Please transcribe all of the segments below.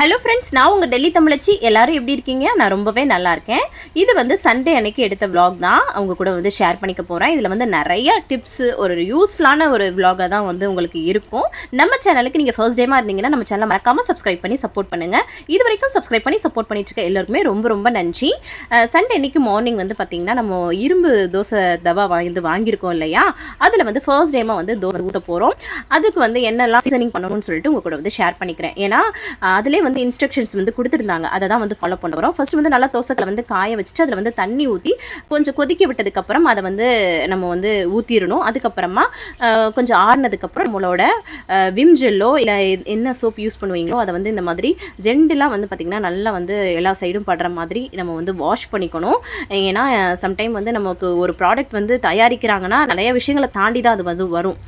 Hello friends நான் உங்கள் டெல்லி தமிழச்சி. எல்லாரும் எப்படி இருக்கீங்க? நான் ரொம்பவே நல்லா இருக்கேன். இது வந்து சண்டே அன்னைக்கு எடுத்த vlog தான். அவங்க கூட வந்து ஷேர் பண்ணிக்க போகிறேன் இதில் வந்து நிறைய டிப்ஸ் ஒரு யூஸ்ஃபுல்லான ஒரு vlog-ஆ தான் வந்து உங்களுக்கு இருக்கும். நம்ம சேனலுக்கு நீங்கள் ஃபர்ஸ்ட் டைமாக இருந்தீங்கன்னா நம்ம சேனலை மறக்காமல் சப்ஸ்கிரைப் பண்ணி சப்போர்ட் பண்ணுங்கள் இது வரைக்கும் சப்ஸ்கிரைப் பண்ணி சப்போர்ட் பண்ணிட்டு இருக்க எல்லாருக்குமே ரொம்ப ரொம்ப நன்றி. சண்டே அன்னைக்கு மார்னிங் வந்து பார்த்திங்கன்னா நம்ம இரும்பு தோசை தவா வாங்கி வாங்கியிருக்கோம் இல்லையா? அதில் வந்து ஃபர்ஸ்ட் டைமாக வந்து தோசை ஊற்ற போகிறோம் அதுக்கு வந்து என்னெல்லாம் சீசனிங் பண்ணணும்னு சொல்லிட்டு உங்கள் கூட வந்து ஷேர் பண்ணிக்கிறேன். ஏன்னா அதிலே வந்து இன்ஸ்ட்ரக்ஷன்ஸ் வந்து கொடுத்துருந்தாங்க. அதை தான் வந்து ஃபாலோ பண்ண வரோம் ஃபர்ஸ்ட் வந்து நல்லா தோசைகளை வந்து காய வச்சுட்டு அதில் வந்து தண்ணி ஊற்றி கொஞ்சம் கொதிக்க விட்டதுக்கப்புறம் அதை வந்து நம்ம வந்து ஊற்றிடணும் அதுக்கப்புறமா கொஞ்சம் ஆறுனதுக்கப்புறம் நம்மளோட விம் ஜெல்லோ இல்லை என்ன சோப் யூஸ் பண்ணுவீங்களோ அதை வந்து இந்த மாதிரி ஜெண்டுலாம் வந்து பார்த்திங்கன்னா நல்லா வந்து எல்லா சைடும் படுற மாதிரி நம்ம வந்து வாஷ் பண்ணிக்கணும். ஏன்னா சம்டைம் வந்து நமக்கு ஒரு ப்ராடக்ட் வந்து தயாரிக்கிறாங்கன்னா நிறைய விஷயங்களை தாண்டி தான் அது வந்து வரும்.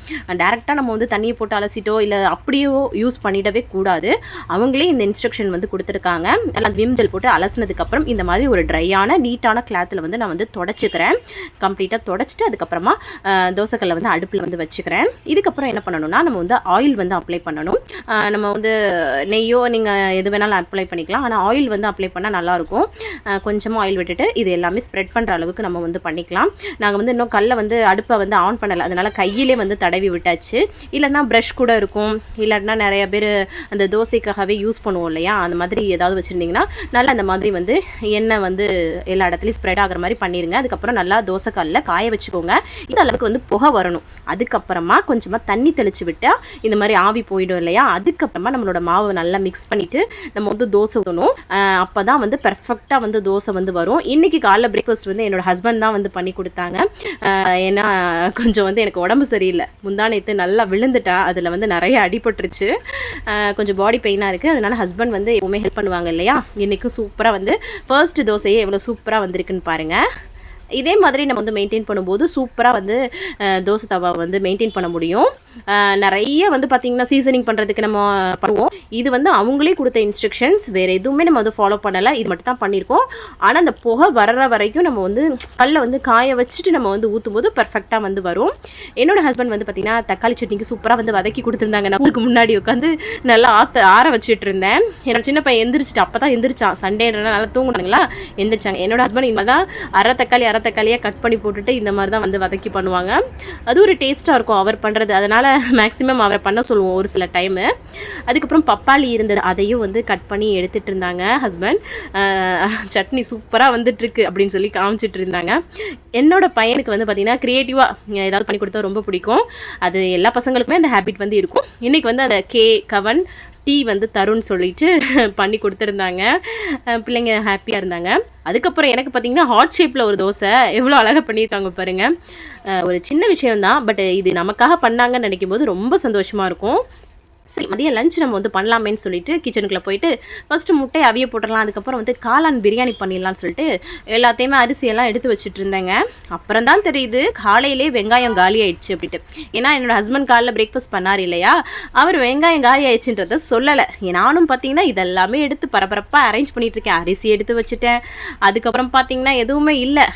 டேரெக்டாக நம்ம வந்து தண்ணியை போட்டு அலசிட்டோ இல்லை அப்படியோ யூஸ் பண்ணிடவே கூடாது. அவங்களே இந்த இன்ஸ்ட்ரக்ஷன் வந்து கொடுத்துருக்காங்க. எல்லாம் விம் ஜெல் போட்டு அலசினதுக்கப்புறம் இந்த மாதிரி ஒரு ட்ரையான நீட்டான கிளாத்தில் வந்து நான் வந்து தொடச்சிக்கிறேன். கம்ப்ளீட்டாக தொடச்சிட்டு அதுக்கப்புறமா தோசைக்கல்லை வந்து அடுப்பில் வந்து வச்சுக்கிறேன். இதுக்கப்புறம் என்ன பண்ணணும்னா நம்ம வந்து ஆயில் வந்து அப்ளை பண்ணணும். நம்ம வந்து நெய்யோ நீங்கள் எது வேணாலும் அப்ளை பண்ணிக்கலாம். ஆனால் ஆயில் வந்து அப்ளை பண்ணால் நல்லாயிருக்கும் கொஞ்சமாக ஆயில் விட்டுட்டு இது எல்லாமே ஸ்ப்ரெட் பண்ணுற அளவுக்கு நம்ம வந்து பண்ணிக்கலாம். நாங்கள் வந்து இன்னும் கல்லை வந்து அடுப்பை வந்து ஆன் பண்ணலை. அதனால் கையிலே வந்து தடவி விட்டாச்சு. இல்லைன்னா ப்ரஷ் கூட இருக்கும். இல்லைன்னா நிறைய பேர் அந்த தோசைக்காகவே யூஸ் பண்ணுவோம் இல்லையா? அந்த மாதிரி ஏதாவது வச்சுருந்தீங்கன்னா நல்லா அந்த மாதிரி வந்து எண்ணெய் வந்து எல்லா இடத்துலையும் ஸ்ப்ரெட் ஆகிற மாதிரி பண்ணிடுங்க அதுக்கப்புறம் நல்லா தோசைக்காலில் காய வச்சுக்கோங்க. இந்த அளவுக்கு வந்து புகை வரணும். அதுக்கப்புறமா கொஞ்சமாக தண்ணி தெளித்து விட்டால் இந்த மாதிரி ஆவி போயிடும் இல்லையா? அதுக்கப்புறமா நம்மளோட மாவை நல்லா மிக்ஸ் பண்ணிவிட்டு நம்ம வந்து தோசை ஊற்றணும் அப்போ தான் வந்து பெர்ஃபெக்டாக வந்து தோசை வந்து வரும். இன்றைக்கி காலைல பிரேக்ஃபாஸ்ட் வந்து என்னோட ஹஸ்பண்ட் தான் வந்து பண்ணி கொடுத்தாங்க. ஏன்னா கொஞ்சம் வந்து எனக்கு உடம்பு சரியில்லை. முந்தானத்து நல்லா விழுந்துட்டா. அதில் வந்து நிறைய அடிபட்டுருச்சு. கொஞ்சம் பாடி பெயினாக இருக்குது அதனால ஹஸ்பண்ட் வந்து எப்பவுமே ஹெல்ப் பண்ணுவாங்க இல்லையா? இன்றைக்கும் சூப்பராக வந்து ஃபர்ஸ்ட் தோசையே எவ்வளோ சூப்பராக வந்திருக்குன்னு பாருங்கள் இதே மாதிரி நம்ம வந்து மெயின்டைன் பண்ணும்போது சூப்பராக வந்து தோசை தவா வந்து மெயின்டைன் பண்ண முடியும். நிறைய வந்து பார்த்திங்கன்னா சீசனிங் பண்ணுறதுக்கு நம்ம பண்ணுவோம். இது வந்து அவங்களே கொடுத்த இன்ஸ்ட்ரக்ஷன்ஸ் வேறு எதுவுமே நம்ம வந்து ஃபாலோ பண்ணலை. இது மட்டும் தான் பண்ணியிருக்கோம். ஆனால் அந்த புகை வர்ற வரைக்கும் நம்ம வந்து கல்லை வந்து காய வச்சுட்டு நம்ம வந்து ஊற்றும் போது பர்ஃபெக்டாக வந்து வரும். என்னோட ஹஸ்பண்ட் வந்து பார்த்திங்கன்னா தக்காளி சட்னிக்கு சூப்பராக வந்து வதக்கி கொடுத்துருந்தாங்க. நான் ஊருக்கு முன்னாடி உட்காந்து நல்லா ஆற்ற ஆற வச்சுட்டு இருந்தேன். என்னோட சின்ன பையன் எந்திரிச்சிட்டு அப்போ தான் எந்திரிச்சான் சண்டேன்றனால நல்லா தூங்குனாங்களா எந்திரிச்சாங்க. என்னோட ஹஸ்பண்ட் இனிமேல் தான் அரை தக்காளி அரை தக்காளியாக கட் பண்ணி போட்டுட்டு இந்த மாதிரி தான் வந்து வதக்கி பண்ணுவாங்க. அது ஒரு டேஸ்ட்டாக இருக்கும் அவர் பண்ணுறது அதனால் மேக்ஸிமம் அவரை பண்ண சொல்லுவோம் ஒரு சில டைமு அதுக்கப்புறம் பப்பாளி இருந்தது. அதையும் வந்து கட் பண்ணி எடுத்துகிட்டு இருந்தாங்க ஹஸ்பண்ட் சட்னி சூப்பராக வந்துட்டுருக்கு அப்படின்னு சொல்லி காமிச்சிட்டு இருந்தாங்க. என்னோட பையனுக்கு வந்து பார்த்திங்கன்னா க்ரியேட்டிவாக ஏதாவது பண்ணி கொடுத்தா ரொம்ப பிடிக்கும். அது எல்லா பசங்களுக்குமே அந்த ஹேபிட் வந்து இருக்கும். இன்றைக்கி வந்து அந்த கே கவன் டீ வந்து தருன்னு சொல்லிட்டு பண்ணி கொடுத்துருந்தாங்க. பிள்ளைங்க ஹாப்பியாக இருந்தாங்க. அதுக்கப்புறம் எனக்கு பார்த்தீங்கன்னா ஹாட் ஷேப்பில் ஒரு தோசை எவ்வளோ அழகாக பண்ணியிருக்காங்க பாருங்கள் ஒரு சின்ன விஷயம்தான் பட் இது நமக்காக பண்ணாங்கன்னு நினைக்கும் போது ரொம்ப சந்தோஷமாக இருக்கும். சரி மதியம் லஞ்ச் நம்ம வந்து பண்ணலாமேன்னு சொல்லிட்டு கிச்சனுக்குள்ளே போயிட்டு ஃபஸ்ட்டு முட்டை அவிய போட்டுடலாம். அதுக்கப்புறம் வந்து காளான் பிரியாணி பண்ணிடலாம்னு சொல்லிட்டு எல்லாத்தையுமே அரிசியெல்லாம் எடுத்து வச்சுட்டு இருந்தேங்க. அப்புறம் தான் தெரியுது காலையிலே வெங்காயம் காலி ஆயிடுச்சு அப்படின்ட்டு. ஏன்னா என்னோட ஹஸ்பண்ட் காலைல பிரேக்ஃபாஸ்ட் பண்ணார் இல்லையா? அவர் வெங்காயம் காலி ஆயிடுச்சுன்றத சொல்லலை. நானும் பார்த்தீங்கன்னா இதெல்லாமே எடுத்து பரபரப்பாக அரேஞ்ச் பண்ணிட்டு இருக்கேன். அரிசி எடுத்து வச்சுட்டேன். அதுக்கப்புறம் பார்த்தீங்கன்னா எதுவுமே இல்லை.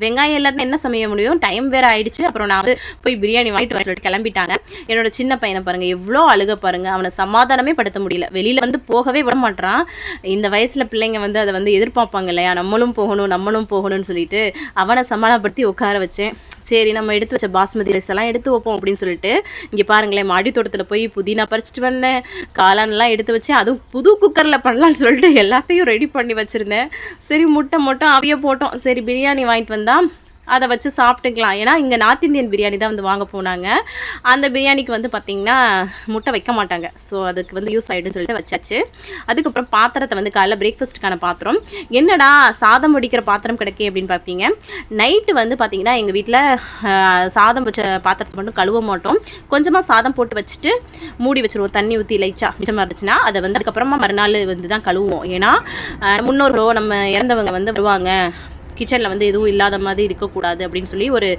வெங்காயம் இல்லைன்னா என்ன சமைய முடியும்? டைம் வேற ஆயிடுச்சு. அப்புறம் நான் வந்து போய் பிரியாணி வாங்கிட்டு வர சொல்லிட்டு கிளம்பிட்டாங்க. என்னோட சின்ன பையனை பாருங்க. எவ்வளோ அழுக பாருங்க. அவனை சமாதானமே படுத்த முடியல. வெளியில வந்து போகவே விட மாட்டான் இந்த வயசுல பிள்ளைங்க வந்து அதை வந்து எதிர்பார்ப்பாங்க இல்லையா? நம்மளும் போகணும் நம்மளும் போகணும்னு சொல்லிட்டு அவனை சமாதானப்படுத்தி உட்கார வச்சேன். சரி நம்ம எடுத்து வச்ச பாஸ்மதி ரைஸ் எல்லாம் எடுத்து வைப்போம் அப்படின்னு சொல்லிட்டு இங்கே பாருங்களேன் மாடி தோட்டத்தில் போய் புதினா பறிச்சிட்டு வந்தேன். காளான்லாம் எடுத்து வச்சேன் அதுவும் புது குக்கரில் பண்ணலான்னு சொல்லிட்டு எல்லாத்தையும் ரெடி பண்ணி வச்சுருந்தேன். சரி முட்டை மட்டும் அவிய போட்டோம். சரி பிரியாணி வாங்கிட்டு வந்தா அதை வச்சு சாப்பிட்டுக்கலாம். ஏன்னா இங்கே நார்த் இந்தியன் பிரியாணி தான் வந்து வாங்க போனாங்க. அந்த பிரியாணிக்கு வந்து பார்த்திங்கன்னா முட்டை வைக்க மாட்டாங்க. ஸோ அதுக்கு வந்து யூஸ் ஆகிடும்னு சொல்லிட்டு வச்சாச்சு. அதுக்கப்புறம் பாத்திரத்தை வந்து காலைல பிரேக்ஃபாஸ்ட்டுக்கான பாத்திரம். என்னடா சாதம் வடிக்கிற பாத்திரம் கிடைக்கே அப்படின்னு பார்ப்பீங்க நைட்டு வந்து பார்த்திங்கன்னா எங்கள் வீட்டில் சாதம் வச்ச பாத்திரத்தை மட்டும் கழுவ மாட்டோம். கொஞ்சமாக சாதம் போட்டு வச்சுட்டு மூடி வச்சுருவோம். தண்ணி ஊற்றி லைட்டாக மிச்சமாக இருந்துச்சுன்னா அதை வந்து அதுக்கப்புறமா மறுநாள் வந்து தான் கழுவுவோம். ஏன்னா முன்னோர்களோ நம்ம இறந்தவங்க வந்து வருவாங்க. கிச்சனில் வந்து எதுவும் இல்லாத மாதிரி இருக்கக்கூடாது அப்படின்னு சொல்லி ஒரு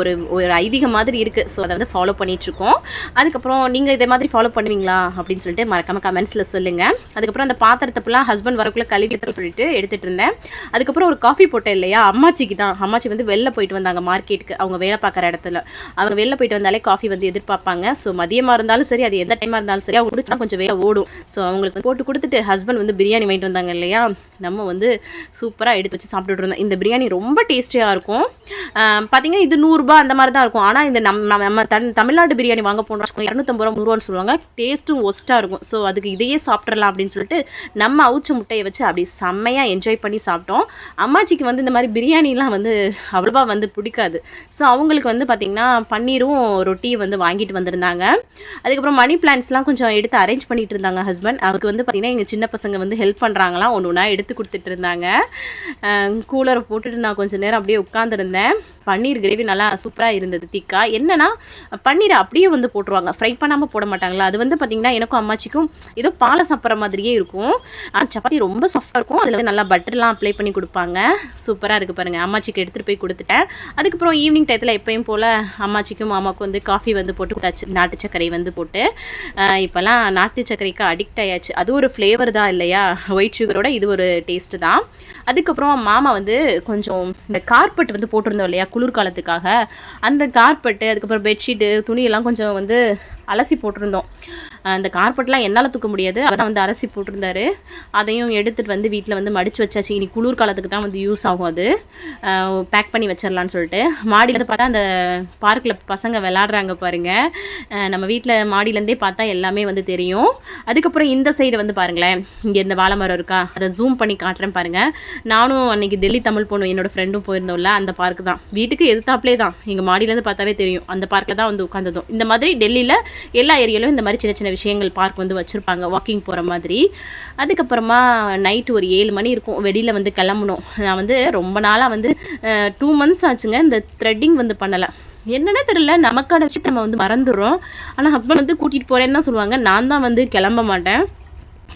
ஒரு ஒரு ஐதீகம் மாதிரி இருக்குது ஸோ அதை வந்து ஃபாலோ பண்ணிகிட்ருக்கோம் அதுக்கப்புறம் நீங்கள் இதே மாதிரி ஃபாலோ பண்ணுவீங்களா அப்படின்னு சொல்லிட்டு மறக்காமல் கமெண்ட்ஸில் சொல்லுங்கள் அதுக்கப்புறம் அந்த பாத்திரத்தை ஃபுல்லாக ஹஸ்பண்ட் வரக்குள்ளே கழுவி சொல்லிட்டு எடுத்துகிட்டு இருந்தேன். அதுக்கப்புறம் ஒரு காஃபி போட்டேன் இல்லையா? அம்மாச்சிக்கு தான். அம்மாச்சி வந்து வெளில போயிட்டு வந்தாங்க மார்க்கெட்டுக்கு அவங்க வேலை பார்க்குற இடத்துல. அவங்க வெளில போயிட்டு வந்தாலே காஃபி வந்து எதிர்பார்ப்பாங்க. ஸோ மதியமாக இருந்தாலும் சரி அது எந்த டைமாக இருந்தாலும் சரி அவங்க குடிச்சா கொஞ்சம் வேலை ஓடும். ஸோ அவங்களுக்கு போட்டு கொடுத்துட்டு ஹஸ்பண்ட் வந்து பிரியாணி வாங்கிட்டு வந்தாங்க இல்லையா? நம்ம வந்து சூப்பராக எடுத்து வச்சு சாப்பிட்டுட்டு இருந்தோம். இந்த பிரியாணி ரொம்ப டேஸ்டியாக இருக்கும். பார்த்தீங்கன்னா இது நூறுரூபா அந்த மாதிரி தான் இருக்கும். ஆனால் இந்த நம்ம நம்ம தன் தமிழ்நாடு பிரியாணி வாங்க போனோம் இரநூத்தம்பது ரூபா நூறுரூவான்னு சொல்லுவாங்க. டேஸ்ட்டும் ஒஸ்ட்டாக இருக்கும். ஸோ அதுக்கு இதையே சாப்பிட்றலாம் அப்படின்னு சொல்லிட்டு நம்ம அவுச்ச முட்டையை வச்சு அப்படி செம்மையாக என்ஜாய் பண்ணி சாப்பிட்டோம். அம்மாச்சிக்கு வந்து இந்த மாதிரி பிரியாணிலாம் வந்து அவ்வளோவா வந்து பிடிக்காது. ஸோ அவங்களுக்கு வந்து பார்த்திங்கன்னா பன்னீரும் ரொட்டியும் வந்து வாங்கிட்டு வந்திருந்தாங்க. அதுக்கப்புறம் மணி பிளான்ஸ்லாம் கொஞ்சம் எடுத்து அரேஞ்ச் பண்ணிட்டு இருந்தாங்க ஹஸ்பண்ட் அவருக்கு வந்து பார்த்திங்கன்னா எங்கள் சின்ன பசங்க வந்து ஹெல்ப் பண்ணுறாங்களாம் ஒன்று ஒன்றா எடுத்து கொடுத்துட்டு இருந்தாங்க. கூலர் போட்டுட்டு நான் கொஞ்சம் நேரம் அப்படியே உட்காந்துருந்தேன் பன்னீர் கிரேவி நல்லா சூப்பராக இருந்தது திக்கா. என்னன்னா பன்னீரை அப்படியே வந்து போட்டுருவாங்க. ஃப்ரை பண்ணாமல் போட மாட்டாங்களா? அது வந்து பார்த்திங்கன்னா எனக்கும் அம்மாச்சிக்கும் ஏதோ பாலை சாப்பிட்ற மாதிரியே இருக்கும். ஆனால் சப்பாத்தி ரொம்ப சாஃப்டாக இருக்கும். அதில் வந்து நல்லா பட்டர்லாம் அப்ளை பண்ணி கொடுப்பாங்க. சூப்பராக இருக்குது பாருங்கள் அம்மாச்சிக்கு எடுத்துகிட்டு போய் கொடுத்துட்டேன். அதுக்கப்புறம் ஈவினிங் டயத்தில் எப்பயும் போல் அம்மாச்சிக்கும் மாமாவுக்கும் வந்து காஃபி வந்து போட்டு கொடுத்தாச்சு. நாட்டு சர்க்கரை வந்து போட்டு. இப்போல்லாம் நாட்டு சர்க்கரைக்கு அடிக்ட் ஆயாச்சு. அது ஒரு ஃப்ளேவர் தான் இல்லையா? ஒயிட் சுகரோட இது ஒரு டேஸ்ட்டு தான். அதுக்கப்புறம் மாமா வந்து கொஞ்சம் இந்த கார்பெட் வந்து போட்டிருந்தோம் இல்லையா குளிர்காலத்துக்காக. அந்த கார்பெட்டு அதுக்கப்புறம் பெட்ஷீட்டு துணியெல்லாம் கொஞ்சம் வந்து அலசி போட்டிருந்தோம். அந்த கார்பெட்லாம் என்னால் தூக்க முடியாது. அவர் வந்து அலசி போட்டிருந்தாரு. அதையும் எடுத்துகிட்டு வந்து வீட்டில் வந்து மடித்து வச்சாச்சு. இனி குளிர் காலத்துக்கு தான் வந்து யூஸ் ஆகும் அது. பேக் பண்ணி வச்சிடலான்னு சொல்லிட்டு. மாடியில் வந்து பார்த்தா அந்த பார்க்கில் பசங்க விளாட்றாங்க பாருங்கள் நம்ம வீட்டில் மாடியிலேருந்தே பார்த்தா எல்லாமே வந்து தெரியும். அதுக்கப்புறம் இந்த சைடு வந்து பாருங்களேன். இங்கே இந்த வாழை மரம் இருக்கா? அதை ஜூம் பண்ணி காட்டுறேன் பாருங்கள் நானும் அன்னைக்கு டெல்லி தமிழ் பொண்ணு என்னோட ஃப்ரெண்டும் போயிருந்தோம்ல அந்த பார்க்கு தான். வீட்டுக்கு எதிர்த்தாப்லே தான். எங்கள் மாடியிலேருந்து பார்த்தாவே தெரியும். அந்த பார்க்கில் தான் வந்து உட்காந்ததும் இந்த மாதிரி டெல்லியில் எல்லா ஏரியாலும் இந்த மாதிரி சின்ன சின்ன விஷயங்கள் பார்க் வந்து வச்சுருப்பாங்க வாக்கிங் போகிற மாதிரி. அதுக்கப்புறமா நைட்டு ஒரு ஏழு மணி இருக்கும். வெளியில் வந்து கிளம்பணும். நான் வந்து ரொம்ப நாளாக வந்து டூ மந்த்ஸ் ஆச்சுங்க. இந்த த்ரெட்டிங் வந்து பண்ணலை. என்னன்னே தெரியல. நமக்கான விஷயத்தை நம்ம வந்து மறந்துடுறோம். ஆனால் ஹஸ்பண்ட் வந்து கூட்டிகிட்டு போகிறேன்னு தான் சொல்லுவாங்க. நான் தான் வந்து கிளம்ப மாட்டேன்.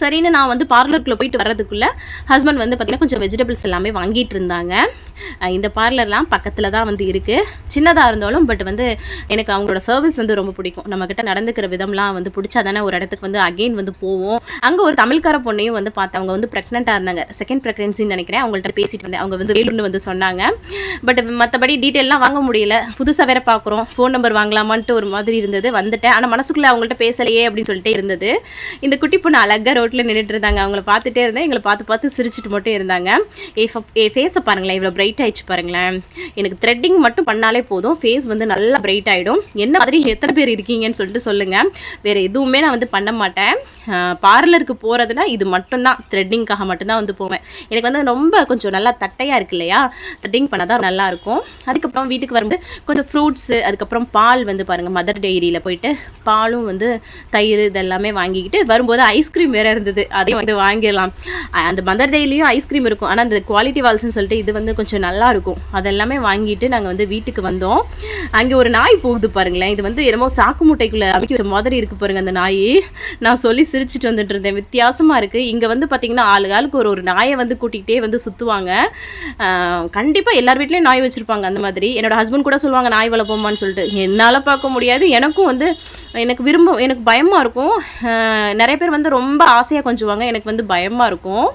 சரின்னு நான் வந்து பார்லருக்குள்ளே போயிட்டு வர்றதுக்குள்ளே ஹஸ்பண்ட் வந்து பார்த்திங்கன்னா கொஞ்சம் வெஜிடபிள்ஸ் எல்லாமே வாங்கிட்டு இருந்தாங்க. இந்த பார்லர்லாம் பக்கத்தில் தான் வந்து இருக்குது சின்னதாக இருந்தாலும் பட் வந்து எனக்கு அவங்களோட சர்வீஸ் வந்து ரொம்ப பிடிக்கும். நம்மக்கிட்ட நடந்துக்கிற விதம்லாம் வந்து பிடிச்சா தானே ஒரு இடத்துக்கு வந்து அகெயின் வந்து போவோம். அங்கே ஒரு தமிழ்கார பொண்ணையும் வந்து பார்த்தேன். அவங்க வந்து ப்ரெக்னெண்ட்டாக இருந்தாங்க. செகண்ட் ப்ரெக்னன்சின்னு நினைக்கிறேன். அவங்கள்ட்ட பேசிட்டு வந்தேன். அவங்க வந்து வேலுன்னு வந்து சொன்னாங்க. பட் மற்றபடி டீட்டெயிலாம் வாங்க முடியல. புதுசாக வேற பார்க்குறோம் ஃபோன் நம்பர் வாங்கலாமான்ட்டு ஒரு மாதிரி இருந்தது. வந்துட்டேன். ஆனால் மனசுக்குள்ளே அவங்கள்ட்ட பேசலையே அப்படின்னு சொல்லிட்டு இருந்தது. இந்த குட்டி பொண்ணு அழகாக அவுட்டில் நின்றுட்டு இருந்தாங்க அவங்கள பார்த்துட்டே இருந்தேன். எங்களை பார்த்து பார்த்து சிரிச்சிட்டு மட்டும் இருந்தாங்க. ஏ ஏ ஃபேஸை பாருங்களேன். இவ்வளோ பிரைட் ஆயிடுச்சு பாருங்களேன். எனக்கு த்ரெட்டிங் மட்டும் பண்ணாலே போதும். ஃபேஸ் வந்து நல்லா பிரைட் ஆகிடும் என்ன மாதிரி எத்தனை பேர் இருக்கீங்கன்னு சொல்லிட்டு சொல்லுங்கள் வேறு எதுவுமே நான் வந்து பண்ண மாட்டேன். பார்லருக்கு போகிறதுனா இது மட்டும்தான். த்ரெட்டிங்காக மட்டும்தான் வந்து போவேன். எனக்கு வந்து ரொம்ப கொஞ்சம் நல்லா தட்டையாக இருக்கு இல்லையா? த்ரெட்டிங் பண்ணால் தான் நல்லாயிருக்கும் அதுக்கப்புறம் வீட்டுக்கு வரும்போது கொஞ்சம் ஃப்ரூட்ஸு அதுக்கப்புறம் பால் வந்து பாருங்கள் மதர் டெய்ரியில் போயிட்டு பாலும் வந்து தயிர் இதெல்லாமே வாங்கிக்கிட்டு வரும்போது ஐஸ்கிரீம் வேறு இருந்தது. அதையும் வந்து வாங்கிடலாம். அந்த மதர் டெய்லியும் ஐஸ்கிரீம் இருக்கும். ஆனால் அந்த குவாலிட்டி வால்ஸ்னு சொல்லிட்டு இது வந்து கொஞ்சம் நல்லா இருக்கும். அதெல்லாமே வாங்கிட்டு நாங்கள் வந்து வீட்டுக்கு வந்தோம். அங்கே ஒரு நாய் போகுது பாருங்களேன். இது வந்து என்னமோ சாக்கு மூட்டைக்குள்ளே அமைக்க வச்ச மாதிரி இருக்கு பாருங்க அந்த நாய். நான் சொல்லி சிரிச்சிட்டு வந்துட்டு இருந்தேன். வித்தியாசமாக இருக்குது இங்கே வந்து பார்த்தீங்கன்னா ஆளு ஆளுக்கு ஒரு ஒரு நாயை வந்து கூட்டிகிட்டே வந்து சுற்றுவாங்க கண்டிப்பாக எல்லார் வீட்லேயும் நாய் வச்சுருப்பாங்க அந்த மாதிரி. என்னோட ஹஸ்பண்ட் கூட சொல்லுவாங்க நாய் வளர்ப்போமான்னு சொல்லிட்டு. என்னால் பார்க்க முடியாது. எனக்கும் வந்து எனக்கு விரும்ப எனக்கு பயமாக இருக்கும். நிறைய பேர் வந்து ரொம்ப ஆசை ஆசையாக கொஞ்சுவாங்க. எனக்கு வந்து பயமாக இருக்கும்.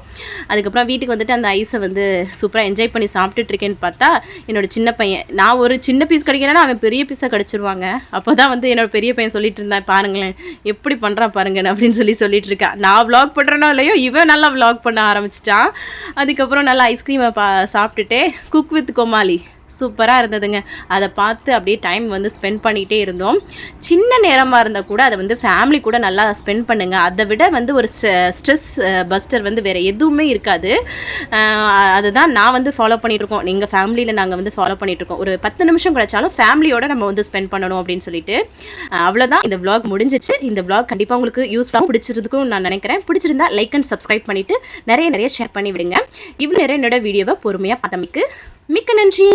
அதுக்கப்புறம் வீட்டுக்கு வந்துட்டு அந்த ஐஸை வந்து சூப்பராக என்ஜாய் பண்ணி சாப்பிட்டுட்ருக்கேன்னு பார்த்தா என்னோட சின்ன பையன் நான் ஒரு சின்ன பீஸ் கிடைக்கிறேன்னா அவன் பெரிய பீஸாக கிடச்சிருவாங்க. அப்போ தான் வந்து என்னோட பெரிய பையன் சொல்லிட்டு இருந்தான் பாருங்களேன் எப்படி பண்ணுறான் பாருங்க அப்படின்னு சொல்லி சொல்லிட்டு இருக்கேன் நான் விளாக் பண்ணுறேனோ இல்லையோ இவன் நல்லா விளாக் பண்ண ஆரம்பிச்சிட்டான். அதுக்கப்புறம் நல்லா ஐஸ்கிரீமை பா சாப்பிட்டுட்டே குக் வித் கோமாளி. சூப்பராக இருந்ததுங்க. அதை பார்த்து அப்படியே டைம் வந்து ஸ்பெண்ட் பண்ணிகிட்டே இருந்தோம். சின்ன நேரமாக இருந்தால் கூட அதை வந்து ஃபேமிலி கூட நல்லா ஸ்பெண்ட் பண்ணுங்கள் அதை விட வந்து ஒரு ஸ்ட்ரெஸ் பஸ்டர் வந்து வேறு எதுவுமே இருக்காது. அதுதான் நான் வந்து ஃபாலோ பண்ணிகிட்ருக்கோம் எங்கள் ஃபேமிலியில் நாங்கள் வந்து ஃபாலோ பண்ணிகிட்ருக்கோம் ஒரு பத்து நிமிஷம் கிடைச்சாலும் ஃபேமிலியோட நம்ம வந்து ஸ்பெண்ட் பண்ணணும் அப்படின்னு சொல்லிட்டு. அவ்வளோதான் இந்த விளாக் முடிஞ்சிச்சு. இந்த விளாக் கண்டிப்பாக உங்களுக்கு யூஸ்ஃபுல்லாக பிடிச்சிருக்கும் நான் நினைக்கிறேன். பிடிச்சிருந்தா லைக் அண்ட் சப்ஸ்கிரைப் பண்ணிவிட்டு நிறைய நிறைய ஷேர் பண்ணி விடுங்க இவ்வளோ நேரம் என்னோட வீடியோவை பொறுமையாக பார்த்தமைக்கு மிக்க நன்றி